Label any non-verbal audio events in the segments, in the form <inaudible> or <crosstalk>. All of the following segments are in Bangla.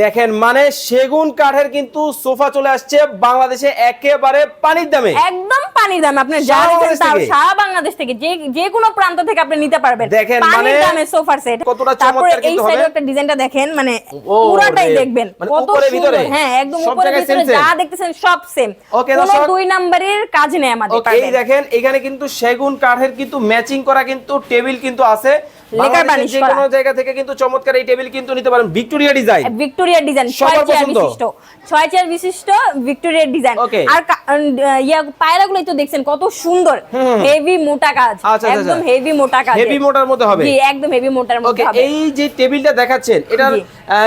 দেখেন মানে সেগুন কাঠের কিন্তু সোফা চলে আসছে বাংলাদেশে একেবারে পানির দামে। একদম পানির দামে। আপনি যা সারা বাংলাদেশ থেকে? যে যে কোনো প্রান্ত থেকে আপনি নিতে পারবেন। দেখেন পানির মানে দামে সোফার সেট। কতটা চমৎকার এই কিন্তু সাইডে। একটা ডিজাইনটা দেখেন মানে পুরোটাই দেখবেন। মানে কত সুন্দর ভিতরে? হ্যাঁ একদম উপরে ভিতরে? যা দেখতেছেন সব সেম কোনো দুই নাম্বারের কাজ নেই আমাদের এই দেখেন এখানে কিন্তু সেগুন কাঠের কিন্তু ম্যাচিং করা কিন্তু টেবিল কিন্তু আছে। লেকার বানিশ যে কোনো জায়গা থেকে কিন্তু চমৎকার এই টেবিল কিন্তু নিতে পারেন। Victoria design. ভিক্টোরিয়া ডিজাইন ছয় চেয়ার বিশিষ্ট ছয় চেয়ার বিশিষ্ট ভিক্টোরিয়ার ডিজাইন. আর ইয়া পায়রাগুলোই তো দেখছেন কত সুন্দর। হেভি মোটা কাজ আচ্ছা, আচ্ছা, একদম আচ্ছা। হেভি মোটা কাজ হেভি মোটার মধ্যে হবে। জি একদম হেভি মোটার মধ্যে হবে। এই যে টেবিলটা দেখাচ্ছেন এটা জি।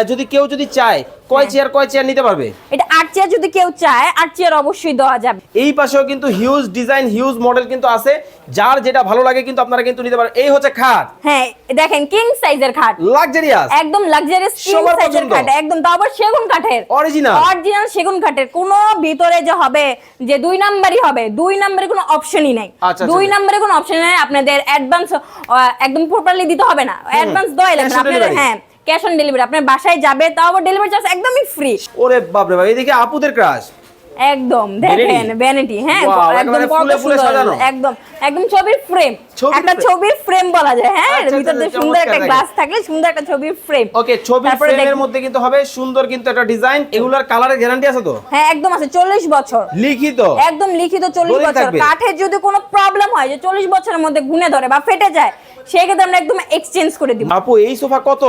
যদি কেউ যদি চায় কয় চেয়ার কয় চেয়ার নিতে পারবে? এটা আট চেয়ার যদি কেউ চায় আট চেয়ার অবশ্যই দেওয়া যাবে। এই পাশেও কিন্তু হিউজ ডিজাইন হিউজ মডেল কিন্তু আছে। যার যেটা ভালো লাগে কিন্তু আপনারা কিন্তু নিতে পারেন। এই হচ্ছে খাট। হ্যাঁ দেখেন কিং সাইজের খাট। লাক্সারিয়াস একদম লাক্সারিয়াস কিং সাইজের খাট। একদম তাও আবার সেগুন কাঠের। অরিজিনাল অরিজিনাল সেগুন কাঠের। কোনো ভিতরে যে হবে যে দুই নাম্বারই হবে দুই নাম্বারে কোনো অপশনই নাই। আচ্ছা, দুই আচ্ছা। নাম্বারে কোনো অপশন নাই। আপনাদের অ্যাডভান্স একদম প্রপারলি দিতে হবে না। অ্যাডভান্স দেওয়াই লাগবে। আপনাদের হ্যাঁ ক্যাশ অন ডেলিভারি। আপনার বাসায় যাবে তাও আবার ডেলিভারি চার্জ একদমই ফ্রি ওরে বাপরে ভাই এদিকে আপুদের ক্রাশ একদম দেখেন ভ্যানিটি হ্যাঁ একদম কত ফুলে ফুলে সুন্দর সাজানো। একদম একদম ছবির ফ্রেম একটা ছবির ফ্রেম বলা যায় হ্যাঁ আচ্ছা, আচ্ছা, ভিতরে আচ্ছা, সুন্দর একটা গ্লাস থাকলে সুন্দর একটা ছবির ফ্রেম ওকে ছবির ফ্রেমের মধ্যে কিন্তু হবে সুন্দর কিন্তু একটা ডিজাইন এগুলার কালারের গ্যারান্টি আছে তো? হ্যাঁ একদম আছে চল্লিশ বছর। লিখিত? একদম লিখিত চল্লিশ দলিল বছর। থাকবে? কাঠের যদি কোনো প্রবলেম হয় যে চল্লিশ বছরের মধ্যে গুনে ধরে বা ফেটে যায় সেক্ষেত্রে আমরা একদম এক্সচেঞ্জ করে দিব। আপু এই সোফা কত?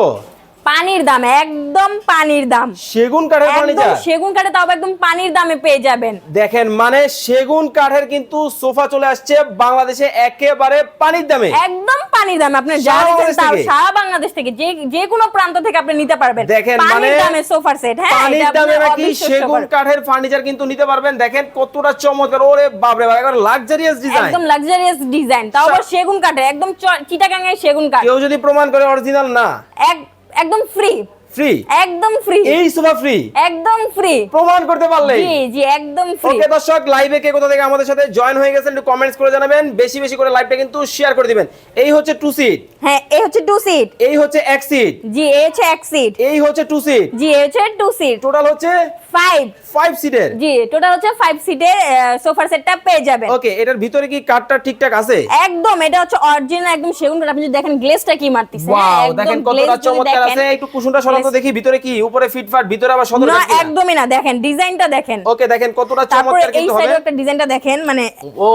পানির দাম একদম পানির দাম। সেগুন কাঠের একদম ফার্নিচার সেগুন কাঠে তাও একদম পানির দামে পেয়ে যাবেন। দেখেন মানে সেগুন কাঠের কিন্তু সোফা চলে আসছে বাংলাদেশে একেবারে পানির দামে। একদম পানির দামে। আপনি যা নিচ্ছেন তাও? সারা বাংলাদেশ থেকে যে যে কোনো প্রান্ত থেকে আপনি নিতে পারবেন। দেখেন পানির মানে দামে সোফার সেট হ্যাঁ পানির দামে নাকি সেগুন কাঠের ফার্নিচার কিন্তু নিতে পারবেন। দেখেন কতটা চমৎকার। ওরে বাপরে বাপ একবার লাক্সারিয়াস ডিজাইন একদম লাক্সারিয়াস ডিজাইন তাও আবার সেগুন কাঠে একদম চিটাগাং এর সেগুন কাঠ। কেউ যদি প্রমাণ করে অরিজিনাল না। এক একদম ফ্রি ফ্রি একদম ফ্রি এই সোফা ফ্রি একদম ফ্রি প্রমাণ করতে পারলেই। জি জি একদম ফ্রি ওকে দর্শক লাইভে কে কোথা থেকে আমাদের সাথে জয়েন হয়ে গেছেন একটু কমেন্টস করে জানাবেন। বেশি বেশি করে লাইভটা কিন্তু শেয়ার করে দিবেন। এই হচ্ছে টু সিট হ্যাঁ এই হচ্ছে টু সিট এই হচ্ছে এক সিট জি এই হচ্ছে এক সিট এই হচ্ছে টু সিট জি এই হচ্ছে টু সিট টোটাল হচ্ছে ফাইভ ফাইভ সিটের জি টোটাল হচ্ছে ফাইভ সিটের সোফার সেটটা পেয়ে যাবেন। ওকে এটার ভিতরে কি কাঠটা ঠিকঠাক আছে? একদম এটা হচ্ছে অরিজিনাল একদম সেগুন। কাঠ আপনি যদি দেখেন গ্লেজটা কি মারতেছে হ্যাঁ, ওয়াও দেখেন কতটা চমৎকার আছে। একটু সরাতে glaze- দেখি ভিতরে কি? উপরে ফিটফাট ভিতরে আবার সদর না একদমই না দেখেন ডিজাইনটা দেখেন। ওকে দেখেন কতটা চমৎকার এই কিন্তু হবে। একটা ডিজাইনটা দেখেন মানে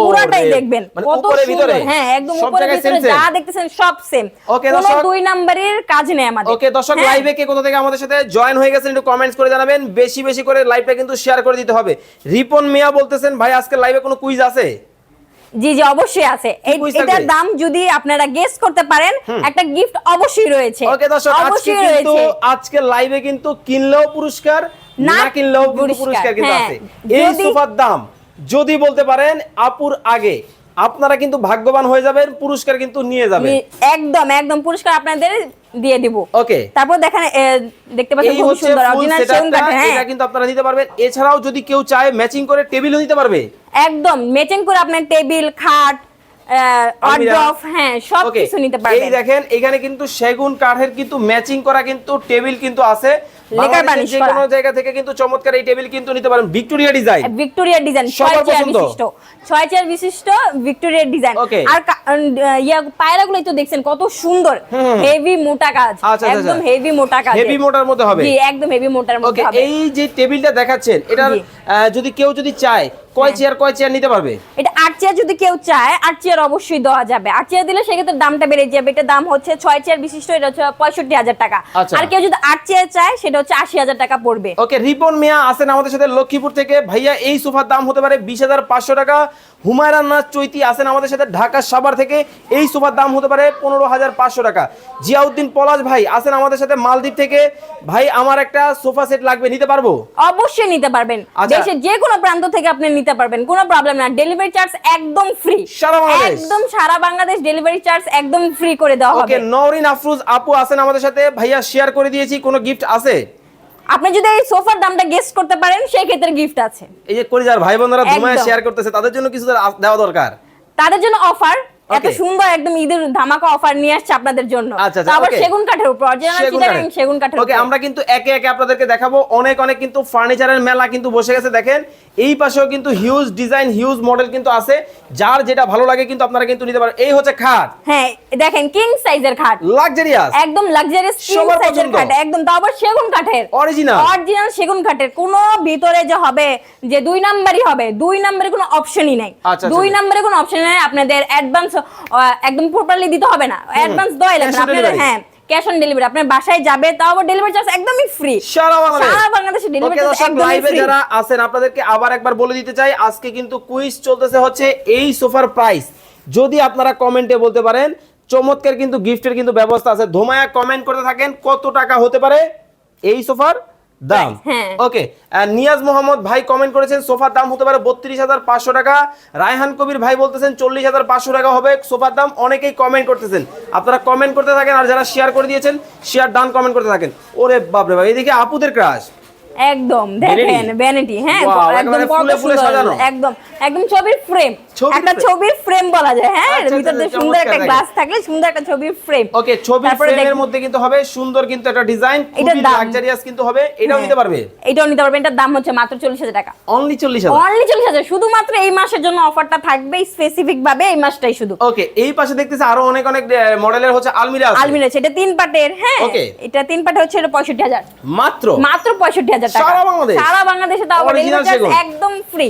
পুরোটাই দেখবেন মানে কত উপরে ভিতরে? হ্যাঁ একদম উপরে ভিতরে? যা দেখতেছেন সব সেম কোনো দর্শক। দুই নাম্বারের কাজ নেই আমাদের। ওকে দর্শক হ্যাঁ? লাইভে কে কোথা থেকে আমাদের সাথে জয়েন হয়ে গেছেন একটু কমেন্টস করে জানাবেন। বেশি বেশি করে লাইভটা কিন্তু শেয়ার করে দিতে হবে। রিপন মিয়া বলতেছেন ভাই আজকে লাইভে কোনো কুইজ আছে? জি জি অবশ্যই আছে। এটার দাম যদি আপনারা গেস করতে পারেন একটা গিফট অবশ্যই রয়েছে। ওকে দর্শক আজকে কিন্তু আজকে লাইভে কিন্তু কিনলেও পুরস্কার না কিনলেও পুরস্কার, কিন্তু হ্যাঁ। আছে। এই সোফার দাম যদি বলতে পারেন আপুর আগে আপনারা কিন্তু ভাগ্যবান হয়ে যাবেন পুরস্কার কিন্তু নিয়ে যাবেন। একদম একদম পুরস্কার আপনাদের দিয়ে দিব। ওকে তারপর দেখেন দেখতে পাচ্ছেন খুব সুন্দর অরিজিনাল সেগুন হ্যাঁ এটা কিন্তু আপনারা নিতে পারবেন। এছাড়াও যদি কেউ চায় ম্যাচিং করে টেবিলও নিতে পারবে। একদম ম্যাচিং করে আপনার টেবিল খাট হ্যাঁ সব কিছু নিতে এই দেখেন এখানে কিন্তু সেগুন কাঠের কিন্তু ম্যাচিং করা কিন্তু টেবিল কিন্তু আছে। যে কোনো জায়গা থেকে কিন্তু চমৎকার এই টেবিল কিন্তু নিতে পারেন। ভিক্টোরিয়া ডিজাইন ভিক্টোরিয়ার ডিজাইন ছয় চেয়ার বিশিষ্ট ছয় চেয়ার বিশিষ্ট ভিক্টোরিয়ার ডিজাইন. আর ইয়া তো দেখছেন কত সুন্দর। হেভি মোটা কাজ আচ্ছা, আচ্ছা, একদম আচ্ছা। হেভি মোটা কাজ হেভি মোটার মধ্যে হবে। জি একদম হেভি মোটার মধ্যে হবে। এই যে টেবিলটা দেখাচ্ছেন এটার যদি কেউ যদি চায় কয় চেয়ার কয় চেয়ার নিতে পারবে? এটা আট চেয়ার যদি কেউ চায় আট চেয়ার অবশ্যই দেওয়া যাবে। আট চেয়ার দিলে সেক্ষেত্রে দামটা বেড়ে যাবে। এটা দাম হচ্ছে ছয় চেয়ার বিশিষ্ট এটা হচ্ছে পঁয়ষট্টি হাজার টাকা। আচ্ছা। আর কেউ যদি আট চেয়ার চায় সেটা হচ্ছে আশি হাজার টাকা পড়বে। ওকে রিপন মিয়া আছেন আমাদের সাথে লক্ষ্মীপুর থেকে। ভাইয়া এই সোফার দাম হতে পারে বিশ হাজার পাঁচশো টাকা। হুমায়রান নাথ চৈতি আছেন আমাদের সাথে ঢাকা সাভার থেকে। এই সোফার দাম হতে পারে পনেরো হাজার পাঁচশো টাকা। জিয়াউদ্দিন পলাশ ভাই আছেন আমাদের সাথে মালদ্বীপ থেকে। ভাই আমার একটা সোফা সেট লাগবে নিতে পারব? অবশ্যই নিতে পারবেন। আচ্ছা। দেশের যে কোনো প্রান্ত থেকে আপনি নিতে পারবেন। কোনো প্রবলেম না। ডেলিভারি চার্জ একদম ফ্রি সারা বাংলাদেশ? একদম সারা বাংলাদেশ ডেলিভারি চার্জ একদম ফ্রি করে দেওয়া হবে। ওকে নওরিন আফরুজ আপু আছেন আমাদের সাথে। ভাইয়া শেয়ার করে দিয়েছি। কোনো গিফট আছে? আপনি যদি এই সোফার দামটা গেস করতে পারেন সেই ক্ষেত্রে গিফট আছে। এই যে করিজার ভাই বোনেরা ধুমায় শেয়ার করতেছে তাদের জন্য কিছু দেওয়া দরকার? তাদের জন্য অফার এত সুন্দর একদম ঈদের ধামাকা অফার নিয়ে আসছে আপনাদের জন্য। আচ্ছা, আচ্ছা, okay. সেগুন কাঠের উপর অরিজিনাল সেগুন কাঠের। ওকে আমরা কিন্তু একে একে আপনাদেরকে দেখাবো। অনেক অনেক কিন্তু ফার্নিচারের মেলা কিন্তু বসে গেছে দেখেন। এই পাশেও কিন্তু হিউজ ডিজাইন হিউজ মডেল কিন্তু আছে। যার যেটা ভালো লাগে কিন্তু আপনারা কিন্তু নিতে পারেন। এই হচ্ছে খাট। হ্যাঁ দেখেন কিং সাইজের খাট। লাক্সারিয়াস একদম লাক্সারিয়াস কিং সাইজের খাট। একদম তারপর সেগুন কাঠের। অরিজিনাল অরিজিনাল সেগুন কাঠের। কোনো ভিতরে যে হবে যে দুই নাম্বারই হবে দুই নাম্বারে কোনো অপশনই নাই। আচ্ছা, দুই। নাম্বারে কোনো অপশন নাই। আপনাদের অ্যাডভান্স একদম প্রপারলি দিতে হবে না। অ্যাডভান্স দেওয়াই লাগবে delivery। হ্যাঁ ক্যাশ অন ডেলিভারি আপনার বাসায় যাবে তাও আবার ডেলিভারি চার্জ একদমই ফ্রি সারা বাংলাদেশ। ডেলিভারি চার্জ একদমই লাইভে যারা আছেন আপনাদেরকে আবার একবার বলে দিতে চাই আজকে কিন্তু কুইজ চলতেছে হচ্ছে এই সোফার প্রাইস যদি আপনারা কমেন্টে বলতে পারেন চমৎকার কিন্তু গিফটের কিন্তু ব্যবস্থা আছে। ধোমায়া কমেন্ট করতে থাকেন কত টাকা হতে পারে এই সোফার দাম। ওকে নিয়াজ মোহাম্মদ ভাই কমেন্ট করেছেন সোফার দাম হতে পারে বত্রিশ হাজার পাঁচশো টাকা। রায়হান কবির ভাই বলতেছেন চল্লিশ হাজার পাঁচশো টাকা হবে সোফার দাম। অনেকেই কমেন্ট করতেছেন। আপনারা কমেন্ট করতে থাকেন আর যারা শেয়ার করে দিয়েছেন শেয়ার ডান কমেন্ট করতে থাকেন। ওরে বাপরে ভাই এদিকে আপুদের ক্রাশ একদম? দেখেন ভ্যানিটি হ্যাঁ একদম কত সুন্দর একদম একদম ছবির ফ্রেম একটা ছবির ফ্রেম বলা যায় হ্যাঁ আচ্ছা, ভিতর দিয়ে আচ্ছা, সুন্দর একটা গ্লাস থাকলে সুন্দর একটা ছবির ফ্রেম ওকে ছবির ফ্রেমের মধ্যে কিন্তু হবে সুন্দর কিন্তু একটা ডিজাইন দাম? লাক্সারিয়াস কিন্তু হবে এটাও নিতে পারবে? এটাও নিতে পারবেন এটার দাম হচ্ছে মাত্র চল্লিশ হাজার টাকা। অনলি চল্লিশ হাজার? অনলি চল্লিশ হাজার শুধুমাত্র এই মাসের জন্য অফারটা থাকবে স্পেসিফিক ভাবে এই মাসটাই শুধু। ওকে এই পাশে দেখতেছি আরও অনেক অনেক মডেলের হচ্ছে আলমিরা আছে। আলমিরা এটা তিন পাটের হ্যাঁ. এটা তিন পাটে হচ্ছে এটা পঁয়ষট্টি হাজার। মাত্র? মাত্র পঁয়ষট্টি হাজার টাকা। সারা বাংলাদেশে? তাও? একদম ফ্রি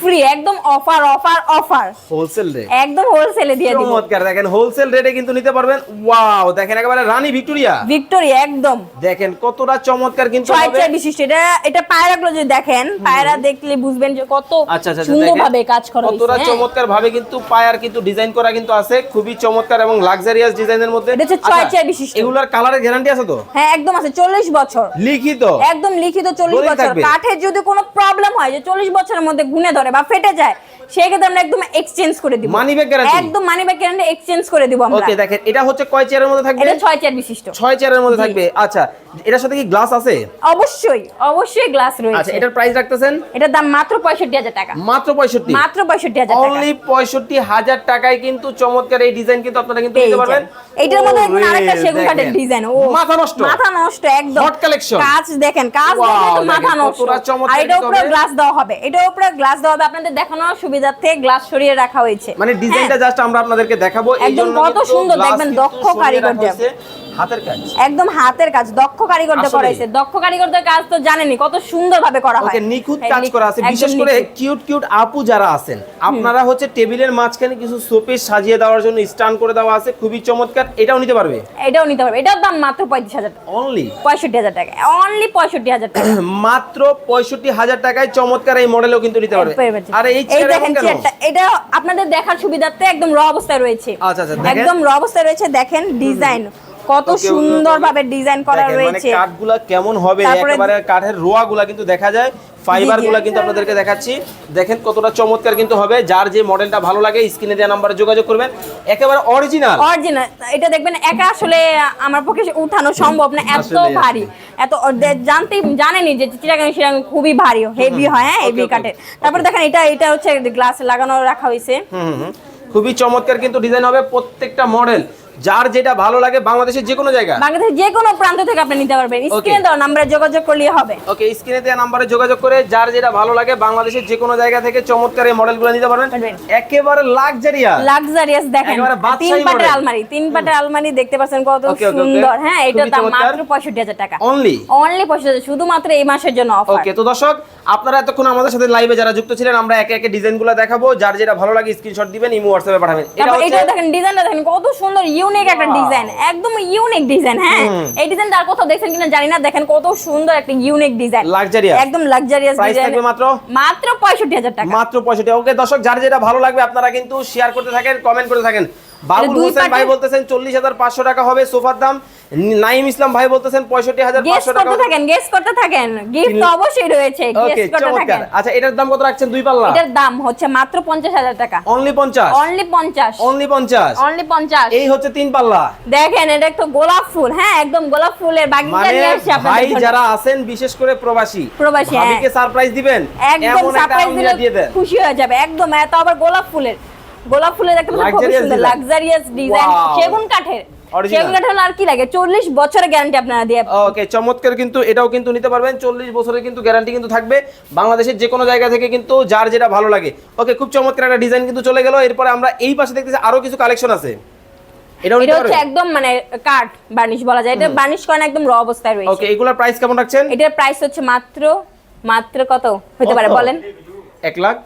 ফ্রি একদম offer offer offer wholesale rate একদম হোলসেলে দিয়ে দিব। চমৎকার দেখেন হোলসেল রেটে কিন্তু নিতে পারবেন। ওয়াও দেখেন একেবারে রানী ভিক্টোরিয়া। ভিক্টোরিয়া একদম। দেখেন কতটা চমৎকার কিন্তু ছয় বিশিষ্ট এটা এটা পায়রাগুলো যদি দেখেন পায়রা দেখলে বুঝবেন যে কত আচ্ছা আচ্ছা সুন্দর ভাবে কাজ করা কতটা হ্যাঁ। চমৎকার ভাবে কিন্তু পায়ার কিন্তু ডিজাইন করা কিন্তু আছে। খুবই চমৎকার এবং লাক্সারিয়াস ডিজাইনের মধ্যে। এটা ছয় আচ্ছা, বিশিষ্ট। এগুলার কালারের গ্যারান্টি আছে তো? হ্যাঁ একদম আছে চল্লিশ বছর। লিখিত? একদম লিখিত চল্লিশ বছর। কাঠের যদি কোনো প্রবলেম হয় যে চল্লিশ বছরের মধ্যে গুনে ধরে বা ফেটে যায় সেক্ষেত্রে আমরা একদম এক্সচেঞ্জ করে দিব। Money back guarantee? একদম মানি ব্যাক গ্যারান্টি এক্সচেঞ্জ করে দিব আমরা। ওকে দেখেন এটা হচ্ছে কয় চেয়ারের মধ্যে থাকবে? এটা ছয় চেয়ার বিশিষ্ট। ছয় চেয়ারের মধ্যে থাকবে। আচ্ছা এটার সাথে কি গ্লাস আছে? অবশ্যই অবশ্যই গ্লাস আচ্ছা এটার প্রাইস রাখতেছেন? এটার দাম মাত্র পঁয়ষট্টি হাজার টাকা। মাত্র পঁয়ষট্টি? মাত্র পঁয়ষট্টি হাজার টাকা। অনলি পঁয়ষট্টি হাজার টাকায় কিন্তু চমৎকার এই ডিজাইন কিন্তু আপনারা কিন্তু পেয়ে নিতে পারবেন। এটার মধ্যে আরেকটা সেগুন কাঠের দেখেন। ডিজাইন ও। মাথা নষ্ট। মাথা নষ্ট একদম। কাজ দেখেন কাজ Wow, মাথা নষ্ট। আর এটার উপরে গ্লাস দেওয়া হবে। এটা উপরে গ্লাস দেওয়া হবে। আপনাদের দেখানোর সুবিধার্থে গ্লাস সরিয়ে রাখা হয়েছে। মানে ডিজাইনটা হ্যাঁ, জাস্ট আমরা আপনাদেরকে দেখাবো। এই জন্য কত সুন্দর দেখবেন, দক্ষ কারিগর। হাতের কাজ? একদম হাতের কাজ দক্ষ কারিগরদের আসলেই। করা হয়েছে দক্ষ কারিগরদের কাজ তো জানেনই কত সুন্দর ভাবে করা হয়। ওকে নিখুঁত হ্যাঁ, কাজ করা আছে। বিশেষ করে কিউট কিউট আপু যারা আছেন আপনারা হচ্ছে টেবিলের মাঝখানে কিছু শোপিস সাজিয়ে দেওয়ার জন্য স্ট্যান্ড করে দেওয়া আছে। খুবই চমৎকার। এটাও নিতে পারবে? এটাও নিতে পারবে। এটার দাম মাত্র পঁয়ত্রিশ হাজার টাকা। অনলি পঁয়ষট্টি হাজার টাকা। অনলি পঁয়ষট্টি হাজার টাকা। <clears throat> মাত্র পঁয়ষট্টি হাজার টাকায় চমৎকার এই মডেলও কিন্তু নিতে পারবে। আর এই চেয়ারটা এটা আপনাদের দেখার সুবিধার্থে একদম র অবস্থায় রয়েছে। আচ্ছা, আচ্ছা, একদম র অবস্থায় রয়েছে দেখেন ডিজাইন কত সুন্দর ভাবে ডিজাইন করা মানে রয়েছে। কাঠগুলা কেমন হবে একেবারে কাঠের রোয়া গুলা কিন্তু দেখা যায় ফাইবার জি, জি। গুলা কিন্তু আপনাদেরকে দেখাচ্ছি। দেখেন কতটা চমৎকার কিন্তু হবে যার যে মডেলটা ভালো লাগে স্ক্রিনে দেওয়া নাম্বারে যোগাযোগ করবেন। একেবারে অরিজিনাল অরিজিনাল এটা দেখবেন একা আসলে আমার পক্ষে উঠানো সম্ভব না এত ভারী। এত জানতে জানেনি যে চিরাগাং চিরাগাং খুবই ভারী হেভি হয় হ্যাঁ হেভি কাঠের। তারপরে দেখেন এটা এটা হচ্ছে গ্লাস লাগানো রাখা হয়েছে। খুবই চমৎকার কিন্তু ডিজাইন হবে প্রত্যেকটা মডেল যার যেটা ভালো লাগে বাংলাদেশের যে কোনো জায়গা। বাংলাদেশের যে কোনো প্রান্ত থেকে আপনি নিতে পারবেন। স্ক্রিনে দেওয়া নাম্বারে যোগাযোগ করলেই হবে। ওকে স্ক্রিনে দেওয়া নাম্বারে যোগাযোগ করে যার যেটা ভালো লাগে বাংলাদেশের যে কোনো জায়গা থেকে চমৎকার এই মডেলগুলো নিতে পারবেন। একেবারে লাক্সারিয়াস লাক্সারিয়াস দেখেন তিন পাটের আলমারি তিন পাটের আলমারি দেখতে পাচ্ছেন কত. সুন্দর। হ্যাঁ খুবই দাম মাত্র পঁয়ষট্টি হাজার টাকা। অনলি অনলি পঁয়ষট্টি হাজার শুধুমাত্র এই মাসের জন্য অফার ওকে তো দর্শক আপনারা এতক্ষণ আমাদের সাথে লাইভে যারা যুক্ত ছিলেন আমরা একে একে ডিজাইনগুলো দেখাবো। যার যেটা ভালো লাগে স্ক্রিনশট দিবেন ইমো হোয়াটসঅ্যাপে পাঠাবেন। এটা এটা দেখেন ডিজাইনটা দেখেন কত সুন্দর ইউনিক একটা ডিজাইন একদম ইউনিক ডিজাইন হ্যাঁ? এই ডিজাইন আর কোথাও দেখছেন কিনা জানি না দেখেন কত সুন্দর একটা ইউনিক ডিজাইন। লাক্সারিয়াস একদম লাক্সারিয়াস ডিজাইন। থাকবে মাত্র? মাত্র পঁয়ষট্টি হাজার টাকা। মাত্র পঁয়ষট্টি। ওকে দর্শক যার যেটা ভালো লাগবে আপনারা কিন্তু শেয়ার করতে থাকেন কমেন্ট করতে থাকেন। বাবুল হোসেন ভাই বলতেছেন চল্লিশ হাজার পাঁচশো টাকা হবে। সোফার দাম নাইম ইসলাম ভাই বলতেছেন পঁয়ষট্টি হাজার পাঁচশো টাকা থাকেন গেস করতে থাকেন। গিফট তো অবশ্যই রয়েছে ওকে চমৎকার। আচ্ছা এটার দাম কত রাখছেন? দুই পাল্লা? এটার দাম হচ্ছে মাত্র পঞ্চাশ হাজার টাকা। অনলি পঞ্চাশ? অনলি পঞ্চাশ। অনলি পঞ্চাশ? অনলি পঞ্চাশ। এই হচ্ছে তিন পাল্লা। দেখেন এটা একটু গোলাপ ফুল হ্যাঁ একদম গোলাপ ফুলের বাগিচা মানে নিয়ে আসছে ভাই আপনাদের। যারা আছেন বিশেষ করে প্রবাসী প্রবাসী, হ্যাঁ। ভাবিকে সারপ্রাইজ দিবেন একদম সারপ্রাইজ দিলে খুশি হয়ে যাবে একদম এত আবার গোলাপ ফুলের। গোলাপ ফুলের দেখতে পাচ্ছেন খুব সুন্দর লাক্সারিয়াস ডিজাইন সেগুন কাঠের। সেগুন হলে আর কি লাগে? চল্লিশ বছরের গ্যারান্টি আপনারা দিয়ে ওকে চমৎকার কিন্তু এটাও কিন্তু নিতে পারবেন। চল্লিশ বছরের কিন্তু গ্যারান্টি কিন্তু থাকবে। বাংলাদেশের যে কোনো জায়গা থেকে কিন্তু যার যেটা ভালো লাগে। ওকে খুব চমৎকার একটা ডিজাইন কিন্তু চলে গেল। এরপরে আমরা এই পাশে দেখতেছি আরও কিছু কালেকশন আছে। এটা হচ্ছে একদম মানে কাঠ বার্নিশ বলা যায়। এটা বার্নিশ করেন একদম র অবস্থায় ওকে রয়েছে এগুলোর প্রাইস কেমন রাখছেন? এটার প্রাইস হচ্ছে মাত্র মাত্র কত? হতে পারে বলেন। এক লাখ।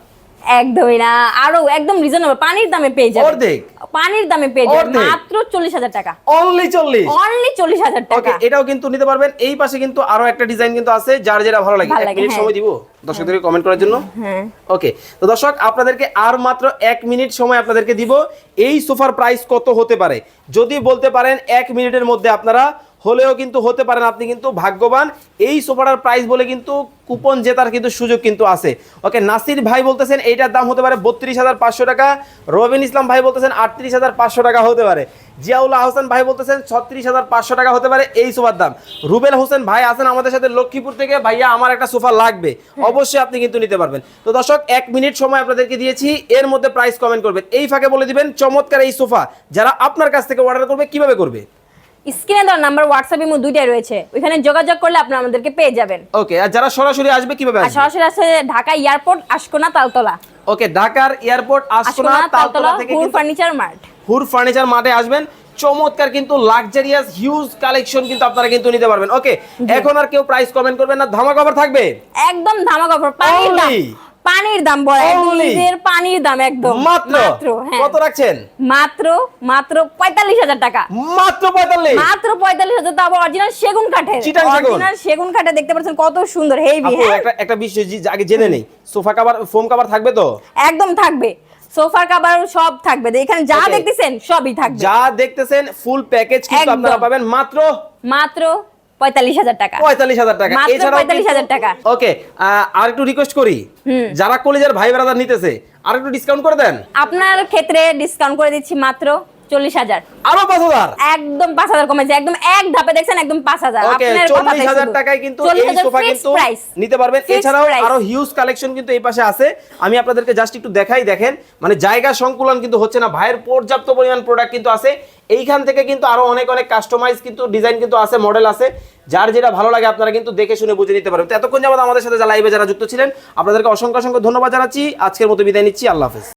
একদমই না। আরও একদম রিজনেবল পানির দামে পেয়ে যাবেন অর্ধেক? পানির দামে পেয়ে যাবেন মাত্র চল্লিশ হাজার টাকা। অনলি চল্লিশ। অনলি চল্লিশ হাজার ওকে টাকা এটাও কিন্তু নিতে পারবেন। এই পাশে কিন্তু আরও একটা ডিজাইন কিন্তু আছে যার যেটা ভালো লাগে। এক মিনিট হ্যাঁ। সময় দিব দর্শকদেরকে কমেন্ট করার জন্য। হ্যাঁ। ওকে তো দর্শক আপনাদেরকে আর মাত্র এক মিনিট সময় আপনাদেরকে দিব। এই সোফার প্রাইস কত হতে পারে? যদি বলতে পারেন এক মিনিটের মধ্যে আপনারা হলেও কিন্তু হতে পারেন আপনি কিন্তু ভাগ্যবান। এই সোফাটার প্রাইস বলে কিন্তু কুপন জেতার কিন্তু সুযোগ কিন্তু আছে। ওকে নাসির ভাই বলতেছেন এইটার দাম হতে পারে বত্রিশ হাজার পাঁচশো টাকা। রবিন ইসলাম ভাই বলতেছেন আটত্রিশ হাজার পাঁচশো টাকা হতে পারে। জিয়াউল্লাহ হোসেন ভাই বলতেছেন ছত্রিশ হাজার পাঁচশো টাকা হতে পারে এই সোফার দাম। রুবেল হোসেন ভাই আছেন আমাদের সাথে লক্ষ্মীপুর থেকে। ভাইয়া আমার একটা সোফা লাগবে। অবশ্যই আপনি কিন্তু নিতে পারবেন। তো দর্শক এক মিনিট সময় আপনাদেরকে দিয়েছি। এর মধ্যে প্রাইস কমেন্ট করবেন। এই ফাঁকে বলে দিবেন চমৎকার এই সোফা। যারা আপনার কাছ থেকে অর্ডার করবে কীভাবে করবে? স্ক্রিনে দেওয়ার নাম্বার হোয়াটসঅ্যাপ ইমো দুইটাই রয়েছে। ওইখানে যোগাযোগ করলে আপনারা আমাদেরকে পেয়ে যাবেন। ওকে আর যারা সরাসরি আসবে কীভাবে আসবে? সরাসরি আছে ঢাকা এয়ারপোর্ট আশকোনা তালতলা। ওকে ঢাকার এয়ারপোর্ট আশকোনা তালতলা থেকে Hoor furniture mart Hoor furniture মাঠে আসবেন। চমৎকার কিন্তু লাক্সারিয়াস হিউজ কালেকশন কিন্তু আপনারা কিন্তু নিতে পারবেন। ওকে এখন আর কেউ প্রাইস কমেন্ট করবেন না। ধামা কভার থাকবে? একদম ধামাকা অফার পানির দাম। Only? পানির দাম বলে একদম Only? নিজের পানির দাম একদম। মাত্র? হ্যাঁ। কত রাখছেন? মাত্র মাত্র পঁয়তাল্লিশ হাজার টাকা। মাত্র পঁয়তাল্লিশ? মাত্র পঁয়তাল্লিশ হাজার তারপর অরিজিনাল সেগুন কাঠের। অরিজিনাল সেগুন? কাঠে দেখতে পাচ্ছেন কত সুন্দর হেভি হ্যাঁ। একটা একটা বিষয় আগে জেনে নেই। সোফা কভার ফোম কভার থাকবে তো? একদম থাকবে। সোফার কাভার সব থাকবে। এখানে যা দেখতেছেন সবই থাকবে। যা দেখতেছেন ফুল প্যাকেজ কিন্তু আপনারা পাবেন মাত্র মাত্র পঁয়তাল্লিশ হাজার টাকা। পঁয়তাল্লিশ হাজার টাকা। এছাড়াও 45,000 টাকা। ওকে আর একটু রিকোয়েস্ট করি। যারা কলেজের ভাই ব্রাদার নিতেছে আর একটু ডিসকাউন্ট করে দেন। আপনার ক্ষেত্রে ডিসকাউন্ট করে দিচ্ছি মাত্র চল্লিশ হাজার। আরও পাঁচ হাজার? একদম পাঁচ হাজার কমেছে একদম এক ধাপে দেখছেন একদম পাঁচ হাজার। চল্লিশ হাজার টাকায় কিন্তু এই সোফা কিন্তু নিতে পারবেন। এছাড়াও আরও হিউজ কালেকশন কিন্তু এই পাশে আছে। আমি আপনাদেরকে জাস্ট একটু দেখাই দেখেন। মানে জায়গা সংকুলন কিন্তু হচ্ছে না। ভাইয়ের পর্যাপ্ত পরিমাণ প্রোডাক্ট কিন্তু আছে। এইখান থেকে কিন্তু আরও অনেক অনেক কাস্টমাইজ কিন্তু ডিজাইন কিন্তু আছে মডেল আছে। যার যেটা ভালো লাগে আপনারা কিন্তু দেখে শুনে বুঝে নিতে পারবেন। তো এতক্ষণ যাবত আমাদের সাথে যারা লাইভে যারা যুক্ত ছিলেন আপনাদেরকে অসংখ্য অসংখ্য ধন্যবাদ জানাচ্ছি। আজকের মতো বিদায় নিচ্ছি। আল্লাহ হাফেজ।